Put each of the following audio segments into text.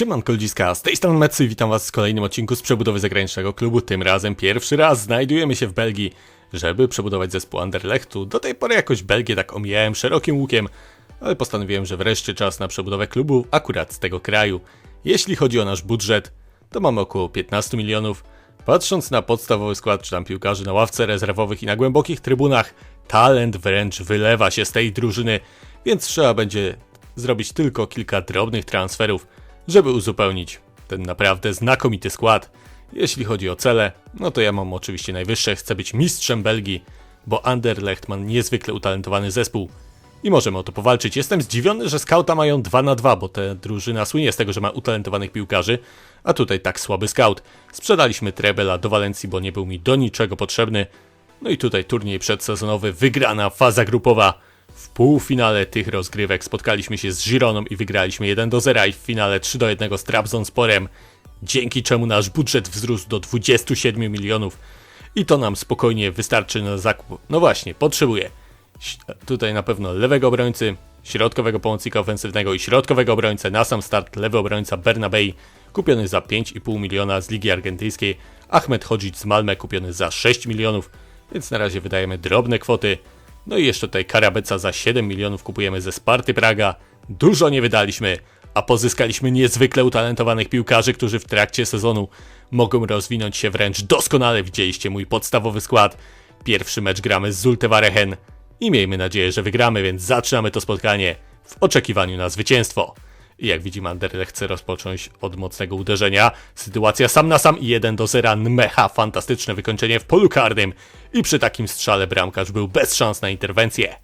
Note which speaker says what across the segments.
Speaker 1: Siemanko ludziska, z tej strony Mecy witam was w kolejnym odcinku z przebudowy zagranicznego klubu. Tym razem pierwszy raz znajdujemy się w Belgii, żeby przebudować zespół Anderlechtu. Do tej pory jakoś Belgię tak omijałem szerokim łukiem, ale postanowiłem, że wreszcie czas na przebudowę klubu akurat z tego kraju. Jeśli chodzi o nasz budżet, to mamy około 15 milionów. Patrząc na podstawowy skład czy tam piłkarzy na ławce rezerwowych i na głębokich trybunach, talent wręcz wylewa się z tej drużyny, więc trzeba będzie zrobić tylko kilka drobnych transferów, żeby uzupełnić ten naprawdę znakomity skład. Jeśli chodzi o cele, no to ja mam oczywiście najwyższe, chcę być mistrzem Belgii, bo Anderlecht ma niezwykle utalentowany zespół i możemy o to powalczyć. Jestem zdziwiony, że skauta mają 2 na 2, bo ta drużyna słynie z tego, że ma utalentowanych piłkarzy, a tutaj tak słaby scout. Sprzedaliśmy Trebela do Walencji, bo nie był mi do niczego potrzebny. No i tutaj turniej przedsezonowy, wygrana faza grupowa. W półfinale tych rozgrywek spotkaliśmy się z Gironą i wygraliśmy 1 do 0 i w finale 3 do 1 z Trabzonsporem, dzięki czemu nasz budżet wzrósł do 27 milionów i to nam spokojnie wystarczy na zakup. No właśnie, potrzebuję tutaj na pewno lewego obrońcy, środkowego pomocnika ofensywnego i środkowego obrońcę. Na sam start lewy obrońca Bernabei kupiony za 5,5 miliona z Ligi Argentyjskiej, Ahmed Hodzic z Malmę kupiony za 6 milionów, więc na razie wydajemy drobne kwoty. No i jeszcze tutaj Karabeca za 7 milionów kupujemy ze Sparty Praga. Dużo nie wydaliśmy, a pozyskaliśmy niezwykle utalentowanych piłkarzy, którzy w trakcie sezonu mogą rozwinąć się wręcz doskonale. Widzieliście mój podstawowy skład. Pierwszy mecz gramy z Zulte Waregem i miejmy nadzieję, że wygramy, więc zaczynamy to spotkanie w oczekiwaniu na zwycięstwo. Jak widzimy, Anderlecht chce rozpocząć od mocnego uderzenia. Sytuacja sam na sam i 1 do 0. Nmecha, fantastyczne wykończenie w polu karnym. I przy takim strzale bramkarz był bez szans na interwencję.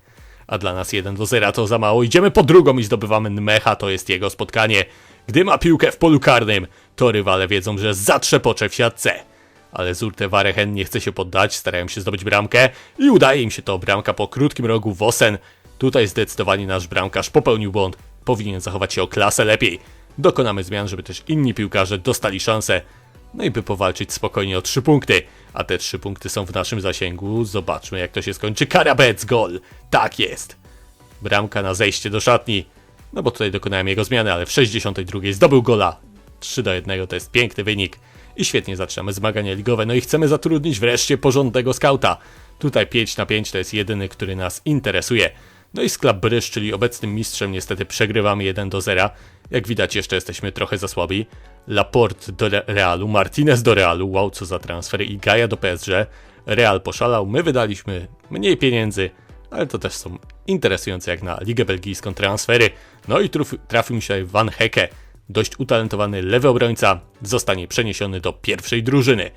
Speaker 1: A dla nas 1 do 0 to za mało. Idziemy po drugą i zdobywamy Nmecha, to jest jego spotkanie. Gdy ma piłkę w polu karnym, to rywale wiedzą, że zatrzepocze w siatce. Ale Zurte Warehen nie chce się poddać, starają się zdobyć bramkę i udaje im się to. Bramka po krótkim rogu Wosen. Tutaj zdecydowanie nasz bramkarz popełnił błąd. Powinien zachować się o klasę lepiej. Dokonamy zmian, żeby też inni piłkarze dostali szansę. No i by powalczyć spokojnie o 3 punkty. A te 3 punkty są w naszym zasięgu. Zobaczmy jak to się skończy. Karabec gol! Tak jest! Bramka na zejście do szatni. No bo tutaj dokonałem jego zmiany, ale w 62 zdobył gola. 3 do 1 to jest piękny wynik. I świetnie zaczynamy zmagania ligowe. No i chcemy zatrudnić wreszcie porządnego skauta. Tutaj 5 na 5 to jest jedyny, który nas interesuje. No i Club Bryż, czyli obecnym mistrzem, niestety przegrywamy 1 do 0. Jak widać, jeszcze jesteśmy trochę za słabi. Laporte do Re- Realu, Martinez do Realu, wow, co za transfery, i Gaia do PSG. Real poszalał, my wydaliśmy mniej pieniędzy, ale to też są interesujące jak na Ligę Belgijską transfery. No i trafił mi się Van Hecke, dość utalentowany lewy obrońca, zostanie przeniesiony do pierwszej drużyny.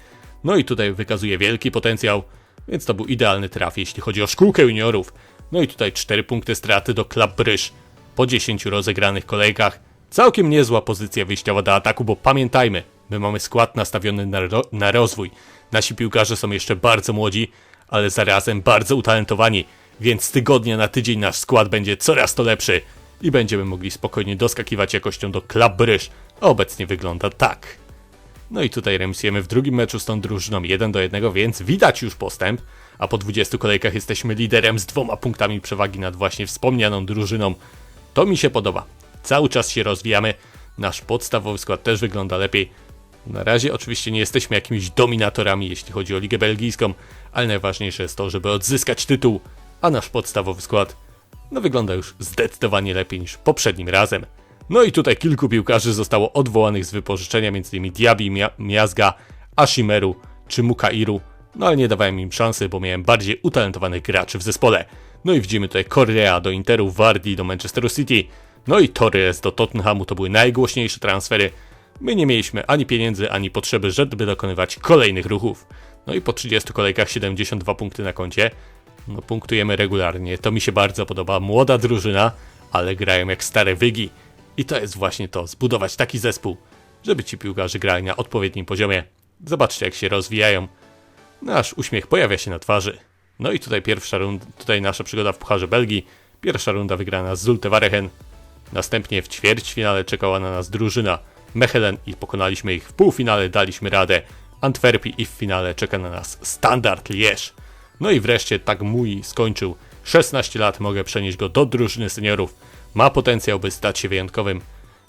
Speaker 1: No i tutaj wykazuje wielki potencjał, więc to był idealny traf, jeśli chodzi o szkółkę juniorów. No i tutaj 4 punkty straty do Bryż po 10 rozegranych kolejkach. Całkiem niezła pozycja wyjściowa do ataku, bo pamiętajmy, my mamy skład nastawiony na, ro na rozwój. Nasi piłkarze są jeszcze bardzo młodzi, ale zarazem bardzo utalentowani, więc z tygodnia na tydzień nasz skład będzie coraz to lepszy i będziemy mogli spokojnie doskakiwać jakością do a obecnie wygląda tak. No i tutaj remisujemy w drugim meczu z tą drużyną 1 do 1, więc widać już postęp, a po 20 kolejkach jesteśmy liderem z dwoma punktami przewagi nad właśnie wspomnianą drużyną. To mi się podoba. Cały czas się rozwijamy, nasz podstawowy skład też wygląda lepiej. Na razie oczywiście nie jesteśmy jakimiś dominatorami, jeśli chodzi o Ligę Belgijską, ale najważniejsze jest to, żeby odzyskać tytuł, a nasz podstawowy skład no wygląda już zdecydowanie lepiej niż poprzednim razem. No i tutaj kilku piłkarzy zostało odwołanych z wypożyczenia, m.in. Diaby, Mia- Miazga, Ashimeru czy Mukairu, no ale nie dawałem im szansy, bo miałem bardziej utalentowanych graczy w zespole. No i widzimy tutaj Correa do Interu, Vardy do Manchesteru City, no i Torres do Tottenhamu to były najgłośniejsze transfery. My nie mieliśmy ani pieniędzy, ani potrzeby, żeby dokonywać kolejnych ruchów. No i po 30 kolejkach 72 punkty na koncie. No punktujemy regularnie, to mi się bardzo podoba. Młoda drużyna, ale grają jak stare wygi. I to jest właśnie to, zbudować taki zespół, żeby ci piłkarze grali na odpowiednim poziomie. Zobaczcie jak się rozwijają. Nasz uśmiech pojawia się na twarzy. No i tutaj pierwsza runda, tutaj nasza przygoda w Pucharze Belgii. Pierwsza runda wygrana z Zulte Waregem. Następnie w ćwierćfinale czekała na nas drużyna Mechelen i pokonaliśmy ich w półfinale, daliśmy radę Antwerpii i w finale czeka na nas Standard Liège. No i wreszcie tak mój skończył. 16 lat mogę przenieść go do drużyny seniorów. Ma potencjał, by stać się wyjątkowym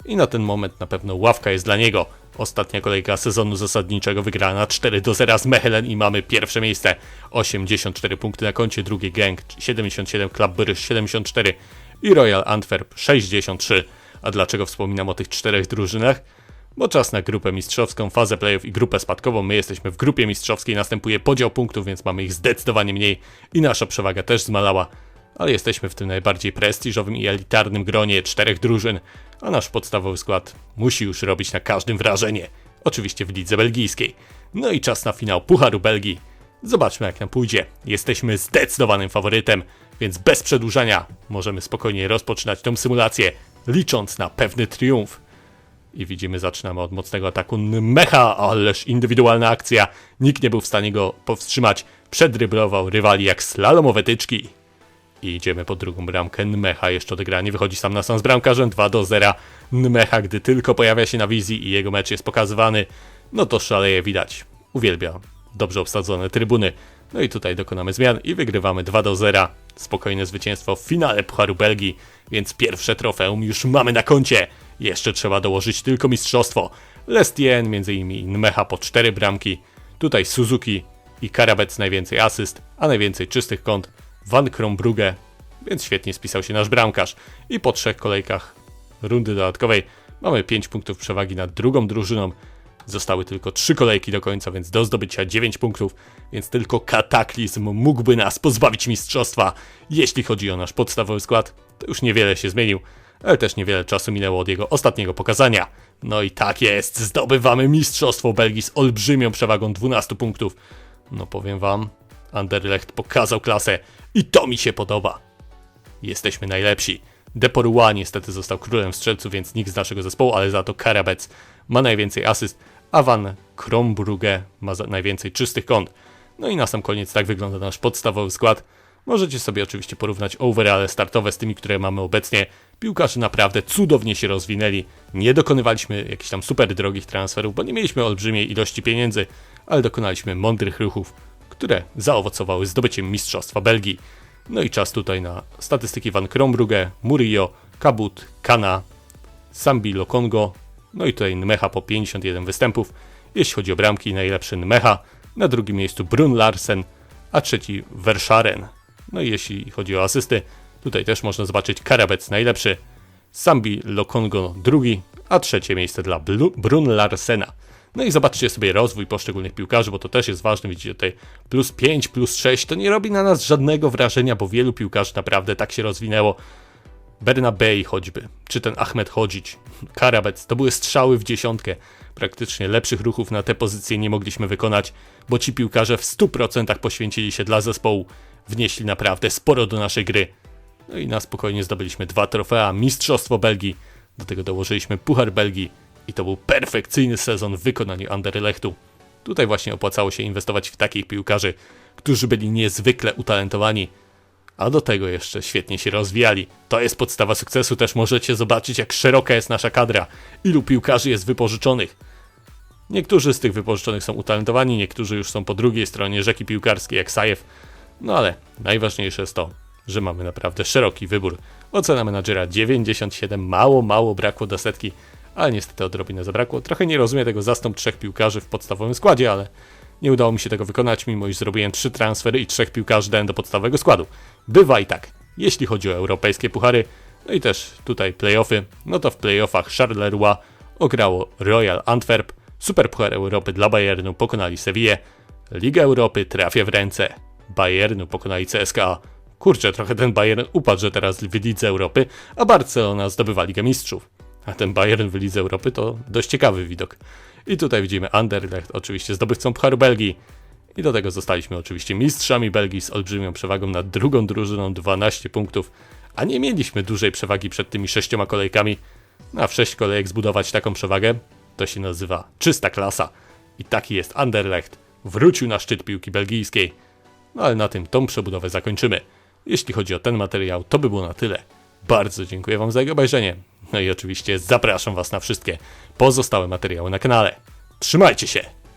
Speaker 1: i na ten moment na pewno ławka jest dla niego. Ostatnia kolejka sezonu zasadniczego wygrana 4 do 0 z Mechelen i mamy pierwsze miejsce. 84 punkty na koncie, drugi Gang 77, Club Brugge 74 i Royal Antwerp 63. A dlaczego wspominam o tych czterech drużynach? Bo czas na grupę mistrzowską, fazę playoff i grupę spadkową. My jesteśmy w grupie mistrzowskiej, następuje podział punktów, więc mamy ich zdecydowanie mniej i nasza przewaga też zmalała. Ale jesteśmy w tym najbardziej prestiżowym i elitarnym gronie czterech drużyn, a nasz podstawowy skład musi już robić na każdym wrażenie. Oczywiście w lidze belgijskiej. No i czas na finał Pucharu Belgii. Zobaczmy jak nam pójdzie. Jesteśmy zdecydowanym faworytem, więc bez przedłużania możemy spokojnie rozpoczynać tą symulację, licząc na pewny triumf. I widzimy, zaczynamy od mocnego ataku Mecha, ależ indywidualna akcja. Nikt nie był w stanie go powstrzymać. Przedryblował rywali jak slalomowe tyczki. I idziemy po drugą bramkę. Nmecha jeszcze odegranie. Wychodzi sam na sam z bramkarzem 2 do 0. Nmecha, gdy tylko pojawia się na wizji i jego mecz jest pokazywany, no to szaleje widać. Uwielbia dobrze obsadzone trybuny. No i tutaj dokonamy zmian i wygrywamy 2 do 0. Spokojne zwycięstwo w finale Pucharu Belgii, więc pierwsze trofeum już mamy na koncie. Jeszcze trzeba dołożyć tylko mistrzostwo. Lestien, między innymi Nmecha po 4 bramki. Tutaj Suzuki i Karabec najwięcej asyst, a najwięcej czystych kąt Van Krombrugge, więc świetnie spisał się nasz bramkarz. I po trzech kolejkach rundy dodatkowej mamy 5 punktów przewagi nad drugą drużyną. Zostały tylko 3 kolejki do końca, więc do zdobycia 9 punktów, więc tylko kataklizm mógłby nas pozbawić mistrzostwa. Jeśli chodzi o nasz podstawowy skład, to już niewiele się zmienił, ale też niewiele czasu minęło od jego ostatniego pokazania. No i tak jest, zdobywamy mistrzostwo Belgii z olbrzymią przewagą 12 punktów. No powiem wam, Anderlecht pokazał klasę i to mi się podoba. Jesteśmy najlepsi. Deporua niestety został królem strzelców, więc nikt z naszego zespołu, ale za to Karabec ma najwięcej asyst, a Van Krombrugge ma najwięcej czystych kąt. No i na sam koniec tak wygląda nasz podstawowy skład. Możecie sobie oczywiście porównać overale startowe z tymi, które mamy obecnie. Piłkarze naprawdę cudownie się rozwinęli. Nie dokonywaliśmy jakichś tam super drogich transferów, bo nie mieliśmy olbrzymiej ilości pieniędzy, ale dokonaliśmy mądrych ruchów, które zaowocowały zdobyciem Mistrzostwa Belgii. No i czas tutaj na statystyki Van Krombrugge, Murillo, Kabut, Kana, Sambi Lokongo, no i tutaj Nmecha po 51 występów. Jeśli chodzi o bramki, najlepszy Nmecha, na drugim miejscu Brun Larsen, a trzeci Verscharen. No i jeśli chodzi o asysty, tutaj też można zobaczyć Karabec najlepszy, Sambi Lokongo drugi, a trzecie miejsce dla Brun Larsena. No i zobaczcie sobie rozwój poszczególnych piłkarzy, bo to też jest ważne. Widzicie tutaj plus 5, plus 6. To nie robi na nas żadnego wrażenia, bo wielu piłkarzy naprawdę tak się rozwinęło. Bernabei choćby, czy ten Ahmed Chodzić, Karabec, to były strzały w dziesiątkę. Praktycznie lepszych ruchów na te pozycje nie mogliśmy wykonać, bo ci piłkarze w 100% poświęcili się dla zespołu, wnieśli naprawdę sporo do naszej gry. No i na spokojnie zdobyliśmy dwa trofea, Mistrzostwo Belgii, do tego dołożyliśmy Puchar Belgii, i to był perfekcyjny sezon w wykonaniu Anderlechtu. Tutaj właśnie opłacało się inwestować w takich piłkarzy, którzy byli niezwykle utalentowani, a do tego jeszcze świetnie się rozwijali. To jest podstawa sukcesu, też możecie zobaczyć jak szeroka jest nasza kadra, ilu piłkarzy jest wypożyczonych. Niektórzy z tych wypożyczonych są utalentowani, niektórzy już są po drugiej stronie rzeki piłkarskiej jak Sajew, no ale najważniejsze jest to, że mamy naprawdę szeroki wybór. Ocena menadżera 97, mało, mało brakło do setki, ale niestety odrobinę zabrakło. Trochę nie rozumiem tego zastąp trzech piłkarzy w podstawowym składzie, ale nie udało mi się tego wykonać, mimo iż zrobiłem trzy transfery i trzech piłkarzy dałem do podstawowego składu. Bywa i tak, jeśli chodzi o europejskie puchary, no i też tutaj playoffy, no to w playoffach Charleroi ograło Royal Antwerp, Superpuchar Europy dla Bayernu pokonali Sevillę, Liga Europy trafia w ręce Bayernu pokonali CSKA. Kurczę, trochę ten Bayern upadł, że teraz w Europy, a Barcelona zdobywa Ligę Mistrzów. A ten Bayern w Lidze Europy to dość ciekawy widok. I tutaj widzimy Anderlecht, oczywiście zdobywcą Pucharu Belgii. I do tego zostaliśmy oczywiście mistrzami Belgii z olbrzymią przewagą nad drugą drużyną 12 punktów, a nie mieliśmy dużej przewagi przed tymi sześcioma kolejkami. A w sześć kolejek zbudować taką przewagę to się nazywa czysta klasa. I taki jest Anderlecht. Wrócił na szczyt piłki belgijskiej. No ale na tym tą przebudowę zakończymy. Jeśli chodzi o ten materiał, to by było na tyle. Bardzo dziękuję Wam za jego obejrzenie. No i oczywiście zapraszam Was na wszystkie pozostałe materiały na kanale. Trzymajcie się!